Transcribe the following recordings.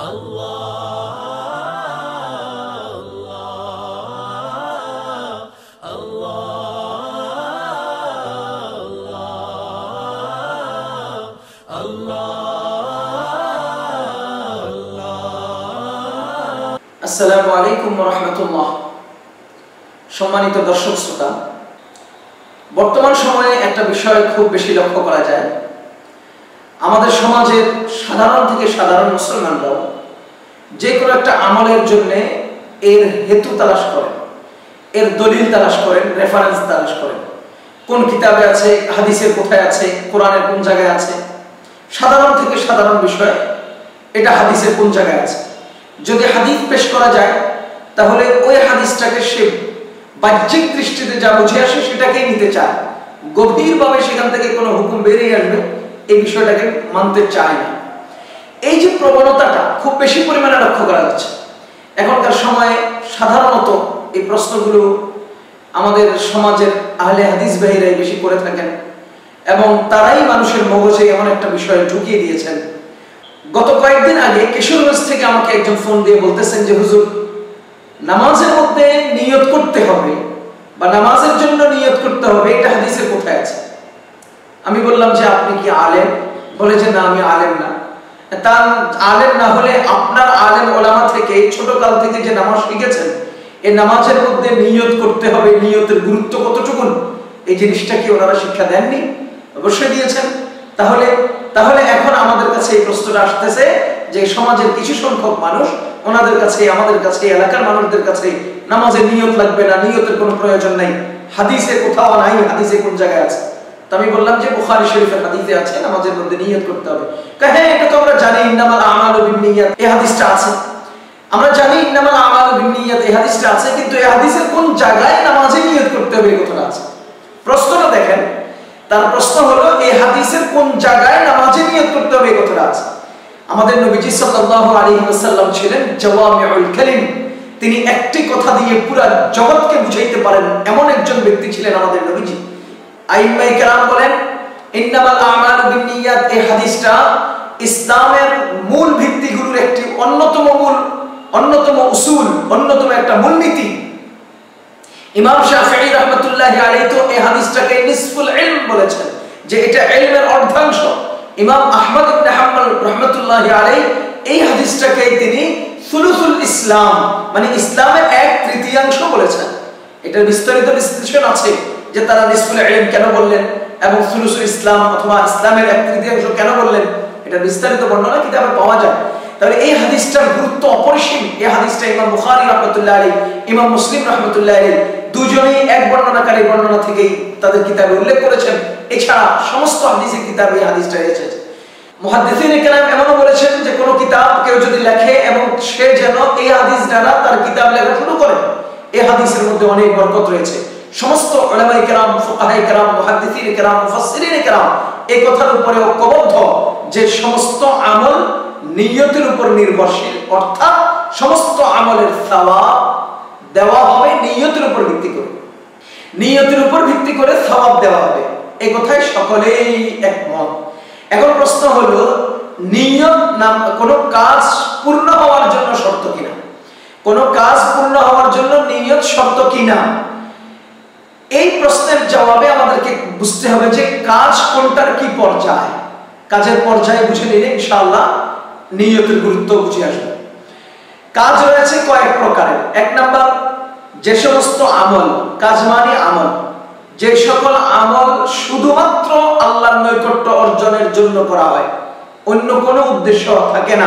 আসসালামু আলাইকুম রহমতুল্লাহ। সম্মানিত দর্শক শ্রোতা, বর্তমান সময়ে একটা বিষয় খুব বেশি লক্ষ্য করা যায়। আমাদের সমাজের সাধারণ থেকে সাধারণ মুসলমানরাও যে কোনো একটা আমলের জন্য এর হেতু তালাশ করেন, এর দলিল তালাশ করেন রেফারেন্স তালাশ করেন। কোন কিতাবে আছে, হাদিসের কোথায় আছে, কোরআনের কোন জায়গায় আছে? সাধারণ থেকে সাধারণ বিষয়, এটা হাদিসের কোন জায়গায় আছে? যদি হাদিস পেশ করা যায়, তাহলে ওই হাদিসটাকে সে বাহ্যিক দৃষ্টিতে যা বুঝে আসে সেটাকেই নিতে চায়। গভীরভাবে সেখান থেকে কোনো হুকুম বেরিয়ে আসবে, এই বিষয়টাকে মানতে চায় না। এই যে প্রবণতাটা খুব বেশি পরিমাণে লক্ষ্য করা যাচ্ছে। এখনকার সময়ে সাধারণত এই প্রশ্নগুলো আমাদের সমাজের আহলে হাদিস বাহিরাই বেশি করে থাকেন এবং তারাই মানুষের মগজে এমন একটা বিষয় ঢুকিয়ে দিয়েছেন। গত কয়েকদিন আগে কিশোরগঞ্জ থেকে আমাকে একজন ফোন দিয়ে বলতেছেন যে, হুজুর, নামাজের মধ্যে নিয়ত করতে হবে বা নামাজের জন্য নিয়ত করতে হবে, এটা হাদিসের কোথায় আছে? আমি বললাম যে, আপনি কি আলেম? বলে যে, না, আমি আলেম না। তার আলেম না হলে আপনার আলেম ওলামা থেকে ছোট কাল থেকে যে নামাজ শিখেছেন, এই নামাজের মধ্যে নিয়ত করতে হবে, নিয়তের গুরুত্ব কতটুকু এই জিনিসটা কি ওনারা শিক্ষা দেননি? অবশ্যই দিয়েছেন। তাহলে তাহলে এখন আমাদের কাছে এই প্রশ্নটা আসতেছে যে সমাজের কিছু সংখ্যক মানুষ ওনাদের কাছে, আমাদের কাছে, এলাকার মানুষদের কাছে নামাজের নিয়ত লাগবে না, নিয়তের কোনো প্রয়োজন নাই। হাদিসে কোথাও নাই, হাদিসে কোন জায়গায় আছে? আমি বললাম যে বুখারী শরীফের হাদিসে আছে, নামাজের মধ্যে নিয়ত করতে হবে। হ্যাঁ এটা তো আমরা জানি, ইন্নামাল আমালু বিন্নিয়াত এই হাদিসটা আছে। আমরা জানি ইন্নামাল আমালু বিন্নিয়াত এই হাদিসটা আছে, কিন্তু এই হাদিসের কোন জায়গায় নামাজে নিয়ত করতে হবে এই কথাটা আছে? প্রশ্নটা দেখেন, তার প্রশ্ন হলো এই হাদিসের কোন জায়গায় নামাজে নিয়ত করতে হবে এই কথাটা আছে? আমাদের নবীজি সাল্লাল্লাহু আলাইহি ওয়াসাল্লাম ছিলেন জাওয়ামিউল কালিম। তিনি একটি কথা দিয়ে পুরো জগৎকে বুঝাইতে পারেন, এমন একজন ব্যক্তি ছিলেন আমাদের নবীজি। কেরাম বলেন, ইন্নামাল আমালু বিন্নিয়াত, এই হাদিসটা ইসলামের মূল ভিত্তিগুলোর একটি অন্যতম মূল, অন্যতম উসুল, অন্যতম একটা মূলনীতি। ইমাম শাফিঈ রাহমাতুল্লাহি আলাইহি তো এই হাদিসটাকে নিসফুল ইলম বলেছেন, যে এটা ইলমের অর্ধাংশ। ইমাম আহমদ ইবনে হাম্বল এই হাদিসটাকে তিনি সুলুসুল ইসলাম মানে ইসলামের এক তৃতীয়াংশ বলেছেন। এটার বিস্তারিত বিশ্লেষণ আছে। যে তারা নিসফুল ইলম কেন বললেন? এবং সুলুসুল ইসলাম অথবা ইসলামের এক তৃতীয়াংশ কেন বললেন? এটা বিস্তারিত বর্ণনা কিতাবে পাওয়া যায়। তাহলে এই হাদিসটার গুরুত্ব অপরিসীম। এই হাদিসটা ইমাম বুখারী রাহমাতুল্লাহ আলাইহি, ইমাম মুসলিম রাহমাতুল্লাহ আলাইহি, দুজনেই এক বর্ণনাকারী বর্ণনা থেকেই তাদের কিতাবে উল্লেখ করেছেন। এছাড়া সমস্ত হাদিসের কিতাবে এই হাদিসটা এসেছে। মুহাদ্দিসিন কেরাম এমনও বলেছেন যে কোনো কিতাব কেউ যদি লেখে এবং সে যেন এই হাদিস দ্বারা তার কিতাব লেখা শুরু করে এই হাদিসের মধ্যে অনেক বরকত রয়েছে। সমস্ত কথার উপরে ঐক্যবদ্ধ যে সমস্ত আমল নিয়তের উপর নির্ভরশীল। অর্থাৎ সমস্ত আমলের সওয়াব দেওয়া হবে নিয়তের উপর ভিত্তি করে। নিয়তের উপর ভিত্তি করে সওয়াব দেওয়া হবে। এই কথায় সকলেই একমত। এখন প্রশ্ন হলো, নিয়ত নাম কোনো কাজ পূর্ণ হওয়ার জন্য শর্ত কিনা? কোনো কাজ পূর্ণ হওয়ার জন্য নিয়ত শর্ত কিনা? এই প্রশ্নের জবাবে আমাদেরকে বুঝতে হবে যে কাজ কোনটার কি পর্যায়। কাজের পর্যায়ে বুঝে নিলে ইনশাআল্লাহ নিয়তের গুরুত্ব বুঝে আসবে। কাজ রয়েছে কয়েক প্রকারের। এক নাম্বার, যে সমস্ত আমল, কাজ মানে আমল। যে সকল আমল শুধুমাত্র আল্লাহর নৈকট্য অর্জনের জন্য করা হয়। অন্য কোনো উদ্দেশ্য থাকে না।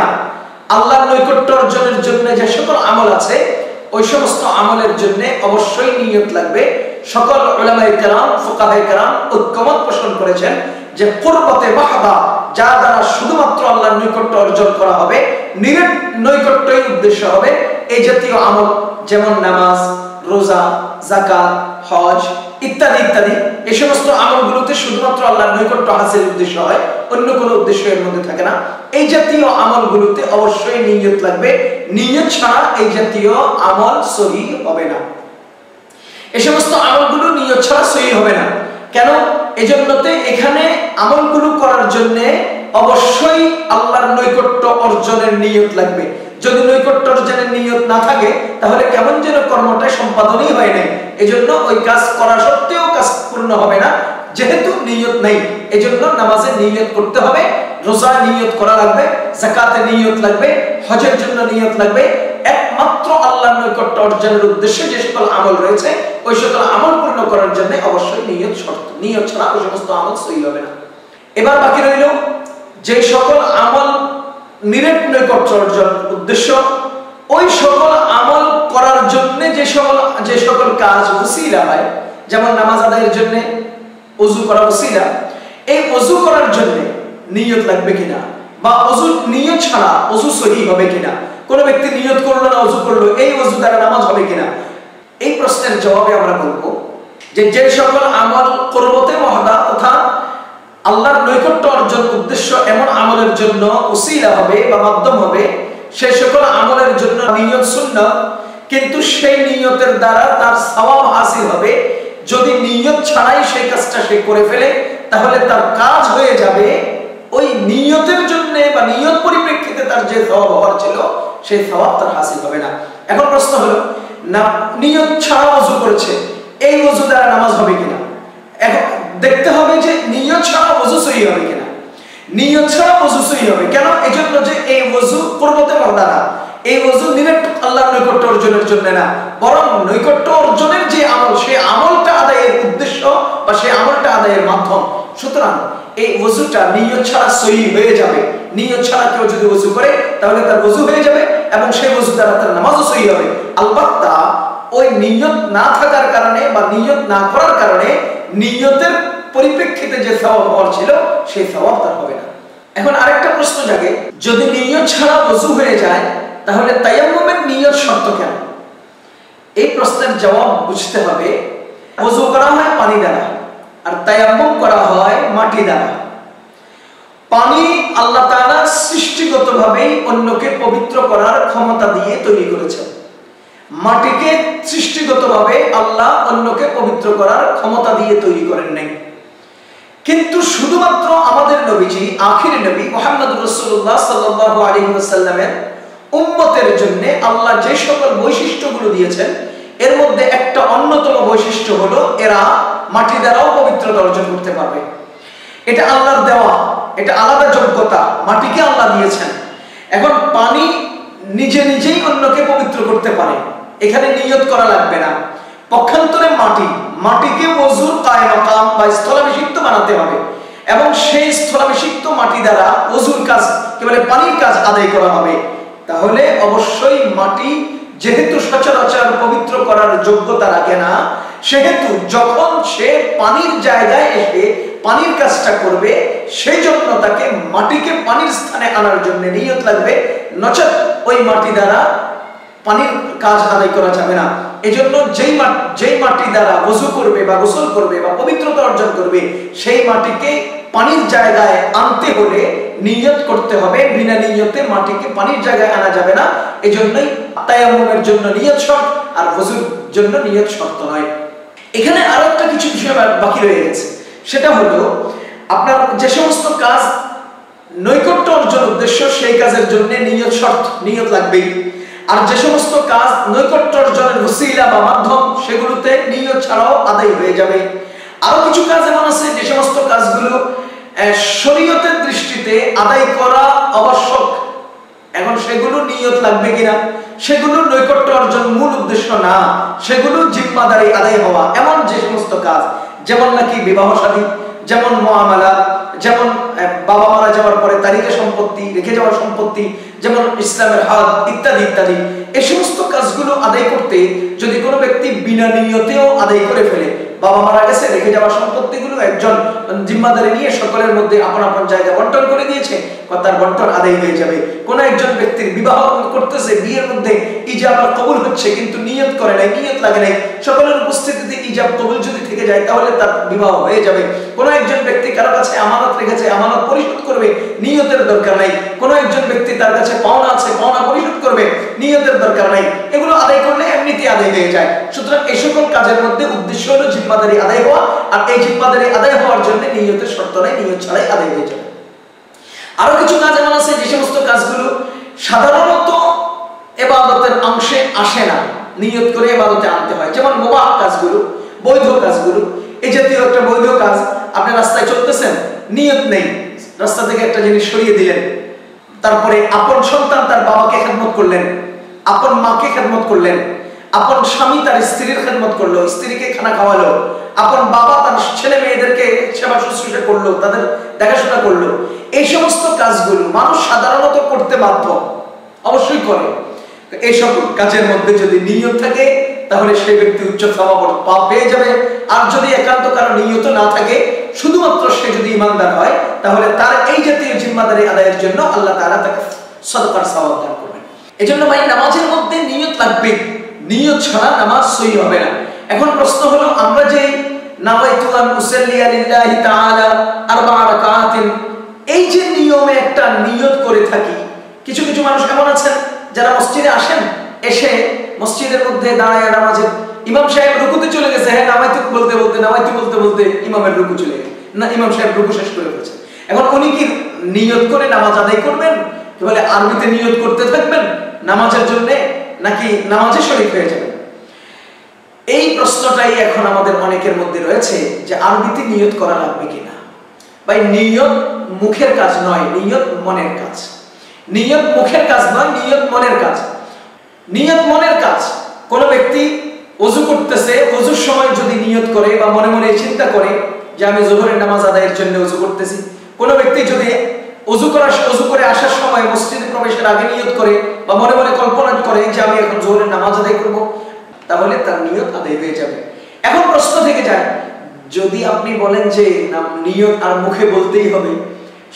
আল্লাহর নৈকট্য অর্জনের জন্য যে সকল আমল আছে, ওই সমস্ত আমলের জন্য অবশ্যই নিয়ত লাগবে। সকল উলামায়ে কেরাম, ফুকাহায়ে কেরাম ঐক্যমত পোষণ করেছেন যে কুরবতে মাহবা, যা দ্বারা শুধুমাত্র আল্লাহর নৈকট্য অর্জন করা হবে, নিরেট নৈকট্যই উদ্দেশ্য হবে। এই জাতীয় আমল যেমন নামাজ, রোজা জাকাত হজ ইত্যাদি ইত্যাদি, এই সমস্ত আমলগুলোতে শুধুমাত্র আল্লাহর নৈকট্য হাসিলের উদ্দেশ্য হয়, অন্য কোনো উদ্দেশ্য এর মধ্যে থাকে না। এই জাতীয় আমলগুলোতে অবশ্যই নিয়ত লাগবে। নিয়ত ছাড়া এই জাতীয় আমল সহি হবে না। এই সমস্ত আমলগুলো নিয়ত ছাড়া সহি হবে না। কেন? এজন্যতে এখানে আমলগুলো করার জন্য অবশ্যই আল্লাহর নৈকট্য অর্জনের নিয়ত লাগবে। যদি নৈকট্য অর্জনের নিয়ত না থাকে, তাহলে কেমন যেন কর্মটা সম্পাদনই হয় নাই। এজন্য ওই কাজ করা সত্ত্বেও কাজ পূর্ণ হবে না, যেহেতু নিয়ত নেই। এজন্য নামাজে নিয়ত করতে হবে, রোজা নিয়ত করা লাগবে জাকাতে নিয়ত লাগবে, হজের জন্য নিয়ত লাগবে একমাত্র আল্লাহর নৈকট্য অর্জনের উদ্দেশ্যে যে সকল আমল রয়েছে, ওই সকল আমল পূর্ণ করার জন্য অবশ্যই নিয়ত শর্ত, নিয়ত ছাড়া ওই সমস্ত আমল সই হবে না। এবার বাকি রইল যে সকল আমল নিরেট নৈকট্য অর্জন উদ্দেশ্য, ওই সকল আমল করার জন্য যে সকল যে সকল কাজ উসিলা হয়, যেমন নামাজ আদায়ের জন্য অজু করা উসিলা এই অজু করার জন্য নিয়ত লাগবে কিনা? বা অজু নিয়ত ছাড়া অজু সহি হবে কিনা? কোন ব্যক্তি নিয়ত করল না, অজু করল, এই অজু দ্বারা নামাজ হবে কিনা? এই প্রশ্নের জবাবে আমরা বলব যে যে সকল আমল করবতে মহাদা তথা আল্লাহর নৈকট্য অর্জন উদ্দেশ্য এমন আমলের জন্য উসিলা হবে বা মাধ্যম হবে, সে সকল আমলের জন্য নিয়ত শূন্য কিন্তু সেই নিয়তের দ্বারা তার সওয়াব হাসিল হবে। যদি নিয়ত ছাড়াই সেই কাজটা সে করে ফেলে, তাহলে তার কাজ হয়ে যাবে। ওই নিয়তের জন্য বা নিয়ত পরিপ্রেক্ষিতে তার যে সওয়াব হওয়ার ছিল সেই সওয়াব তার হাসিল হবে না। এখন প্রশ্ন হলো, না, নিয়ত ছাড়া ওযু করেছে, এই ওযু দ্বারা নামাজ হবে কিনা? এখন দেখতে হবে যে নিয়ত ছাড়া ওযু সহি হবে কিনা। নিয়ত ছাড়া সহি হবে কেন? যে এই না। এই আল্লাহর নৈকট্য অর্জনের জন্য না। বরং নৈকট্য অর্জনের যে আমল, সেই আমলটা আদায়ের উদ্দেশ্য বা সেই আমলটা আদায়ের মাধ্যম। সুতরাং এই ওযুটা নিয়ত ছাড়া সহি হয়ে যাবে। নিয়ত ছাড়া কেউ যদি করে, তাহলে তার ওযু হয়ে যাবে। এবং সেই ওযু দ্বারা তার নামাজও সহি হবে। আলবাত্তা, ওই নিয়ত না থাকার কারণে বা নিয়ত না করার কারণে নিয়তের পরিপ্রেক্ষিতে যে সওয়াব হওয়ার ছিল, সেই সওয়াব তার হবে না। এখন আরেকটা প্রশ্ন জাগে, যদি নিয়ত ছাড়া ওযু হয়ে যায়, তাহলে তায়াম্মুমের নিয়ত শর্ত কেন? এই প্রশ্নের জবাব বুঝতে হবে, ওযু করা হয় পানি দ্বারা, আর তায়াম্মুম করা হয় মাটি দ্বারা। পানি আল্লাহ তাআলা সৃষ্টিগতভাবেই অন্যকে পবিত্র করার ক্ষমতা দিয়ে তৈরি করেছেন। মাটিকে সৃষ্টিগতভাবে আল্লাহ অন্যকে পবিত্র করার ক্ষমতা দিয়ে তৈরি করেন নাই। কিন্তু শুধুমাত্র আমাদের নবীজি, আখির নবী মোহাম্মদ রসুল্লাহ সাল্লাহ আলী সাল্লামের উম্মতের জন্য আল্লাহ যে সকল বৈশিষ্ট্যগুলো দিয়েছেন, এর মধ্যে একটা অন্যতম বৈশিষ্ট্য হলো এরা মাটি দ্বারাও পবিত্রতা অর্জন করতে পারবে। এটা আল্লাহর দেওয়া। এটা আলাদা যোগ্যতা, মাটিকে আল্লাহ দিয়েছেন। এখন পানি নিজে নিজেই অন্যকে পবিত্র করতে পারে, এখানে নিয়ত করা লাগবে না। পক্ষান্তরে মাটি, মাটিকে ওজুর কায়মাকাম বা স্থলাভিষিক্ত বানাতে হবে। এবং সেই স্থলাভিষিক্ত মাটি দ্বারা ওজুর কাজ কি বলে পানির কাজ আদায় করা হবে। তাহলে অবশ্যই মাটি যেহেতু সচরাচর পবিত্র করার যোগ্যতা রাখে না, সেহেতু যখন সে পানির জায়গায় এসে পানির কাজটা করবে সেই জন্য তাকে মাটিকে পানির স্থানে আনার জন্য নিয়ত লাগবে। নচেত ওই মাটি দ্বারা পানির কাজ আদায় করা যাবে না। এজন্য যেই যেই মাটি দ্বারা ওযু করবে বা গোসল করবে বা পবিত্রতা অর্জন করবে, সেই মাটিকে পানির জায়গায় আনতে হলে নিয়ত করতে হবে। বিনা নিয়তে মাটিকে পানির জায়গায় আনা যাবে না। এজন্যই তায়াম্মুমের জন্য নিয়ত শর্ত আর ওযুর জন্য নিয়ত শর্ত নয়। এখানে আরও একটা কিছু বিষয় বাকি রয়ে গেছে। সেটা হলো, আপনার যে সমস্ত কাজ নৈকট্য অর্জন উদ্দেশ্য, সেই কাজের জন্য নিয়ত শর্ত, নিয়ত লাগবেই। আর যে সমস্ত কাজ নৈকট্য অর্জনের বা মাধ্যম, সেগুলোতে নিয়ত ছাড়াও আদায় হয়ে যাবে। আরও কিছু কাজ এমন আছে, যে সমস্ত কাজগুলো শরীয়তের দৃষ্টিতে আদায় করা আবশ্যক। এখন সেগুলো নিয়ত লাগবে কিনা? সেগুলো নৈকট্য অর্জন মূল উদ্দেশ্য না। সেগুলো জিম্মাদারি আদায় হওয়া, এমন যে সমস্ত কাজ যেমন নাকি বিবাহ শাদী যেমন মহামেলা যেমন বাবা মারা যাওয়ার পরে তারিখে সম্পত্তি, রেখে যাওয়ার সম্পত্তি, যেমন ইসলামের হাত, ইত্যাদি ইত্যাদি। এই সমস্ত কাজগুলো আদায় করতে যদি কোনো ব্যক্তি বিনা নিয়তেও আদায় করে ফেলে, বাবা মারা গেছে, রেখে যাওয়া সম্পত্তিগুলো একজন জিম্মাদারি নিয়ে সকলের মধ্যে আপন আপন জায়গা বন্টন করে দিয়েছে তার বন্টন আদায় হয়ে যাবে। কোন একজন ব্যক্তির বিবাহ করতেছে, বিয়ের মধ্যে ইজাব আর কবুল হচ্ছে, কিন্তু নিয়ত করে নাই, নিয়ত লাগে নাই, সকলের উপস্থিতিতে ইজাব কবুল যদি থেকে যায়, তাহলে তার বিবাহ হয়ে যাবে। কোন একজন ব্যক্তি কারও কাছে আমানত রেখেছে, আমানত পরিশোধ করবে, নিয়তের দরকার নাই। কোন একজন ব্যক্তি তার কাছে পাওনা আছে, পাওনা পরিশোধ করবে, নিয়তের দরকার নাই। এগুলো আদায় করলে এমনিতেই আদায় হয়ে যায়। সুতরাং এই সকল কাজের মধ্যে উদ্দেশ্য হলো জিম্মাদারি আদায় হওয়া, আর এই জিম্মাদারি আদায় হওয়ার জন্য নিয়তের শর্ত নাই, নিয়ত ছাড়াই আদায় হয়ে যাবে। আরও কিছু কাজ এমন আছে যে সমস্ত কাজগুলো সাধারণত এবাদতের অংশে আসে না। নিয়ত করে এবাদতে আনতে হয়। যেমন মোবাহ কাজগুলো। বৈধ কাজগুলো। এই জাতীয় একটা বৈধ কাজ, আপনি রাস্তায় চলতেছেন, নিয়ত নেই। রাস্তা থেকে একটা জিনিস সরিয়ে দিলেন। তারপরে আপন সন্তান তার বাবাকে খেদমত করলেন। আপন মাকে খেদমত করলেন। আপন স্বামী তার স্ত্রীর খেদমত করল, স্ত্রীকে খানা খাওয়ালো। আপন বাবা তার ছেলে মেয়েদেরকে সেবা শুশ্রূষা করল, তাদের দেখাশোনা করল। এই সমস্ত কাজগুলো মানুষ সাধারণত করতে বাধ্য, অবশ্যই করে। এই সব কাজের মধ্যে যদি নিয়ত থাকে তাহলে সেই ব্যক্তি উচ্চ সমাবর্ত পাপ পেয়ে যাবে। আর যদি একান্ত কারও নিয়ত না থাকে, শুধুমাত্র সে যদি ইমানদার হয়, তাহলে তার এই জাতীয় জিম্মাদারি আদায়ের জন্য আল্লাহ তাআলা তাকে সদকার সওয়াব দান করবেন। এজন্য ভাই, নামাজের মধ্যে নিয়ত লাগবে। নিয়ত ছাড়া নামাজ সহি হবে না। এখন প্রশ্ন হলো, আমরা যে নাওয়াইতু আন উসাল্লি লিল্লাহি তাআলা আরবা রাকাতিন এই যে নিয়মে একটা নিয়ত করে থাকি, কিছু কিছু মানুষ এমন আছেন যারা মসজিদে আসেন এসে মসজিদের মধ্যে দাঁড়ায় নামাজের। ইমাম সাহেব রুকুতে চলে গেছে হ্যাঁ নামাইতু বলতে বলতে, নামাইতু বলতে বলতে ইমামের রুকু চলে গেছে। না, ইমাম সাহেব রুকু শেষ করে ফেলেছে। এখন উনি কি নিয়ত করে নামাজ আদায় করবেন? বলে আরবিতে নিয়ত করতে থাকবেন নামাজের জন্য, নাকি নামাজে শরীক হয়ে যাবেন? এই প্রশ্নটাই এখন আমাদের অনেকের মধ্যে রয়েছে যে আরবিতে নিয়ত করা লাগবে কিনা। ভাই, নিয়ত মুখের কাজ নয়, নিয়ত মনের কাজ। নিয়ত মুখের কাজ নয়, নিয়ত মনের কাজ। নিয়ত মনের কাজ। কোন ব্যক্তি অজু করতেছে, অজুর সময় যদি নিয়ত করে বা মনে মনে চিন্তা করে যে আমি জোহরের নামাজ আদায়ের জন্য অজু করতেছি, কোন ব্যক্তি যদি অজু করার অজু করে আসার সময় মসজিদে প্রবেশের আগে নিয়ত করে বা মনে মনে কল্পনা করে যে আমি এখন জোহরের নামাজ আদায় করব, তাহলে তার নিয়ত আদায় হয়ে যাবে। এখন প্রশ্ন থেকে যায়, যদি আপনি বলেন যে নিয়ত আর মুখে বলতেই হবে,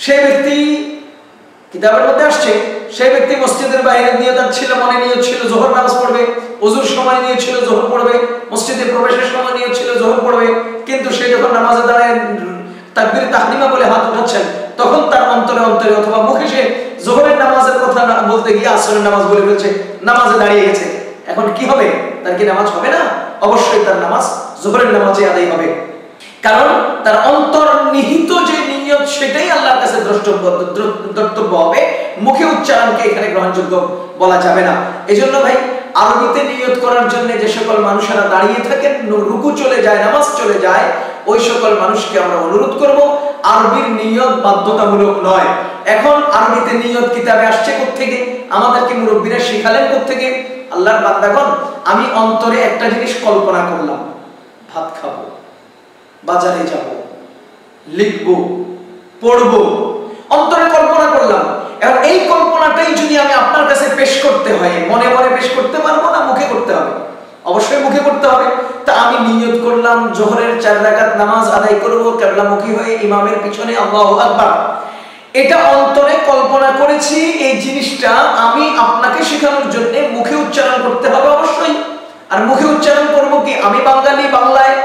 সে ব্যক্তি কিতাবের মধ্যে আসছে, সেই ব্যক্তি মসজিদের বাইরে নিয়ত ছিল মনে নিয়ত ছিল জোহর নামাজ পড়বে ওজুর সময় নিয়ত ছিল জোহর পড়বে, মসজিদে প্রবেশের সময় নিয়ত ছিল জোহর পড়বে, কিন্তু সে যখন নামাজে দাঁড়ায়, তাকবীর তাহরিমা বলে হাত উঠাচ্ছেন, তখন তার অন্তরে অন্তরে অথবা মুখে সে জোহরের নামাজের কথা বলতে গিয়ে আসরের নামাজ বলে ফেলছে, নামাজে দাঁড়িয়ে গেছে। এখন কি হবে? তার কি নামাজ হবে না? অবশ্যই তার নামাজ জোহরের নামাজে আদায় হবে। কারণ তার অন্তর্নিহিত যে নিয়ত সেটাই আল্লাহর কাছে দ্রষ্টব্য দ্রষ্টব্য হবে, মুখে উচ্চারণকে এখানে গ্রহণযোগ্য বলা যাবে না। এজন্য ভাই, আরবিতে নিয়ত করার জন্য যে সকল মানুষেরা দাঁড়িয়ে থাকেন রুকু চলে যায়, নামাজ চলে যায়, ওই সকল মানুষকে আমরা অনুরোধ করব, আরবির নিয়ত বাধ্যতামূলক নয়। এখন আরবিতে নিয়ত কিতাবে আসছে থেকে আমাদেরকে মুরব্বীরা শিখালেন থেকে আল্লাহর বান্দাগণ, আমি অন্তরে একটা জিনিস কল্পনা করলাম। ভাত খাব, বাজারে যাব, লিখব পড়ব। অন্তরে কল্পনা করলাম, এখন এই কল্পনাটাই যদি আমি আপনার কাছে পেশ করতে হয়, মনে মনে পেশ করতে পারব না, মুখে করতে হবে? অবশ্যই মুখে করতে হবে। তা আমি নিয়ত করলাম, জোহরের চার রাকাত নামাজ আদায় করব, কেবলামুখী হয়ে ইমামের পিছনে আল্লাহু আকবার। এটা অন্তরে কল্পনা করেছি, এই জিনিসটা আমি আপনাকে শেখানোর জন্য মুখে উচ্চারণ করতে হবে অবশ্যই। আর মুখে উচ্চারণ করব কি? আমি বাঙালি, বাংলায়,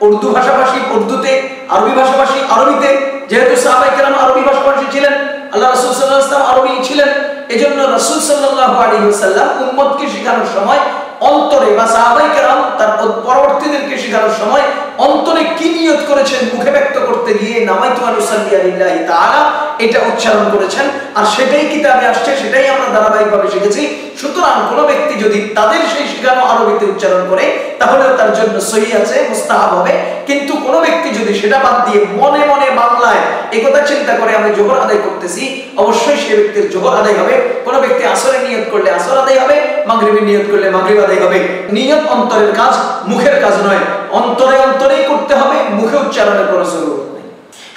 উর্দু ভাষাভাষী, উর্দুতে, আরবি ভাষাভাষী, আরবিতে। যেহেতু সাহাবাই কেরাম আরবি ভাষাভাষী ছিলেন, আল্লাহ রাসূল সাল্লাল্লাহু আলাইহি ওয়াসাল্লাম আরবি ছিলেন, এজন্য রাসূল সাল্লাল্লাহু আলাইহি ওয়াসাল্লাম উম্মতকে শেখানোর সময় অন্তরে বা সাহাবাই কেরাম তার পরবর্তীদেরকে শেখানোর সময় অন্তরে কি নিয়ত করেছেন মুখে ব্যক্ত করতে গিয়ে নামাইতু আনুসাল্লি আলিল্লাহি তাআলা এটা উচ্চারণ করেছেন, আর সেটাই কিতাবে আসছে, সেটাই আমরা ধারাবাহিকভাবে শিখেছি। সুতরাং কোন ব্যক্তি যদি তাদের সেই শেখানো আরবিতে উচ্চারণ করে তাহলে তার জন্য সহি আছে, মুস্তাহাব হবে। কিন্তু কোন ব্যক্তি যদি সেটা বাদ দিয়ে মনে মনে বাংলায় একথা চিন্তা করে, আমি জোহর আদায় করতেছি অবশ্যই সে ব্যক্তির জোহর আদায় হবে। কোন ব্যক্তি আসরে নিয়ত করলে আসর আদায় হবে মাগরিবের নিয়ত করলে মাগরিব আদায় হবে। নিয়ত অন্তরের কাজ, মুখের কাজ নয়। অন্তরে অন্তরেই করতে হবে, মুখে উচ্চারণের কোনো জরুরত নেই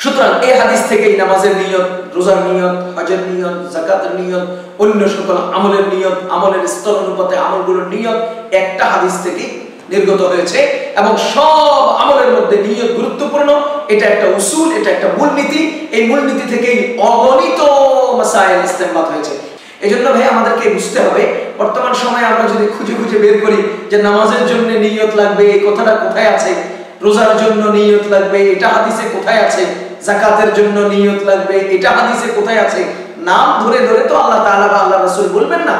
সুতরাং এই হাদিস থেকেই নামাজের নিয়ত, রোজার নিয়ত, হজের নিয়ত জাকাতের নিয়ত, অন্য সকল আমলের নিয়ত, আমলের স্তর অনুপাতে আমলগুলোর নিয়ত একটা হাদিস থেকেই নির্গত হয়েছে এবং সব আমলের মধ্যে নিয়ত গুরুত্বপূর্ণ। এটা একটা উসুল, এটা একটা মূলনীতি। এই মূলনীতি থেকেই অগণিত মাসাইল ইস্তেমবাদ হয়েছে। এজন্য ভাই, আমাদেরকে বুঝতে হবে, বর্তমান সময়ে আমরা যদি খুঁজে খুঁজে বের করি যে নামাজের জন্য নিয়ত লাগবে, এই কথাটা কোথায় আছে? রোজার জন্য নিয়ত লাগবে, এটা হাদিসে কোথায় আছে? জাকাতের জন্য নিয়ত লাগবে। এটা হাদিসে কোথায় আছে? নাম ধরে ধরে তো আল্লাহ তাআলা বা আল্লাহ রাসূল বলবেন না।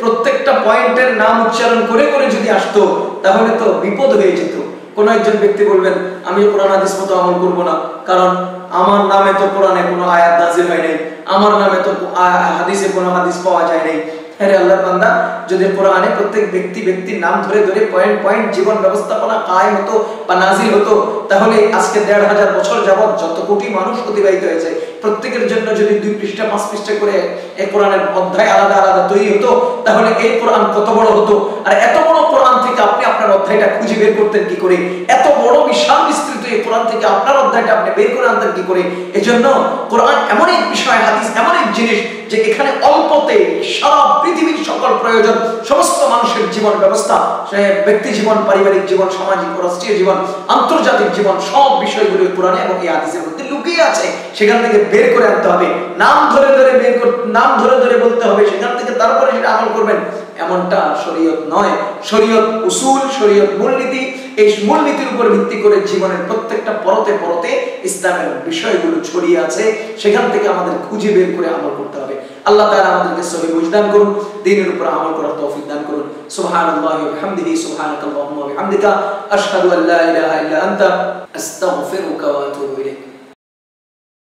প্রত্যেকটা পয়েন্টের নাম উচ্চারণ করে করে যদি আসতো, তাহলে তো বিপদ হয়ে যেত। কোন একজন ব্যক্তি বলবেন, আমি কোরআন হাদিস মতো আমল করব না। কারণ আমার নামে তো কোরআনে কোনো আয়াত নাজিল হয় নাই। আমার নামে তো হাদিসে কোনো হাদিস পাওয়া যায় নাই। হ্যাঁ আল্লাহর বান্দা, যদি কোরআনে প্রত্যেক ব্যক্তি ব্যক্তির নাম ধরে ধরে পয়েন্ট পয়েন্ট জীবন ব্যবস্থাপনা কায় হতো বা নাজিল হতো, তাহলে আজকে দেড় হাজার বছর যাবৎ যত কোটি মানুষ অতিবাহিত হয়েছে, প্রত্যেকের জন্য যদি দুই পৃষ্ঠা, পাঁচ পৃষ্ঠা করে এই কোরআনের অধ্যায় আলাদা আলাদা তৈরি হতো, তাহলে এই কোরআন কত বড় হতো? আর এত বড় কোরআন আপনি আপনার অধ্যায়টা খুঁজে বের করতেন কি করে? এত বড় বিশাল বিস্তৃত এই কোরআন থেকে আপনার অধ্যায়টা আপনি বের করে আনতেন কি করে? এজন্য কোরআন এমন এক বিষয়, হাদিস এমন এক জিনিস যে এখানে অল্পতে সারা পৃথিবীর সকল প্রয়োজন, সমস্ত মানুষের জীবন ব্যবস্থা ব্যক্তি জীবন, পারিবারিক জীবন, সামাজিক, রাষ্ট্রীয় জীবন, আন্তর্জাতিক জীবন, সব বিষয়গুলো কোরআনে এবং এই হাদিসের মধ্যে লুকিয়ে আছে। সেখান থেকে বের করে আনতে হবে। নাম ধরে ধরে বের নাম ধরে ধরে বলতে হবে। সেখান থেকে তারপরে সেটা আমল করবেন। এমনটা শরীয়ত নয়। শরীয়ত উসুল, শরীয়ত মূলনীতি, এই মূলনীতির উপর ভিত্তি করে জীবনের প্রত্যেকটা পরতে পরতে ইসলামের বিষয়গুলো ছড়িয়ে আছে। সেখান থেকে আমাদের খুঁজে বের করে আমল করতে হবে। আল্লাহ তাআলা আমাদেরকে সহি বুঝদান করুন দ্বীনের উপর আমল করার তৌফিক দান করুন। সুবহানাল্লাহি ওয়া বিহামদিহি, সুবহানাকাল্লাহুম্মা ওয়া বিহামদিকা, আশহাদু আল্লা ইলাহা ইল্লা আনতা, আস্তাগফিরুকা ওয়া আতুবু ইলাইক।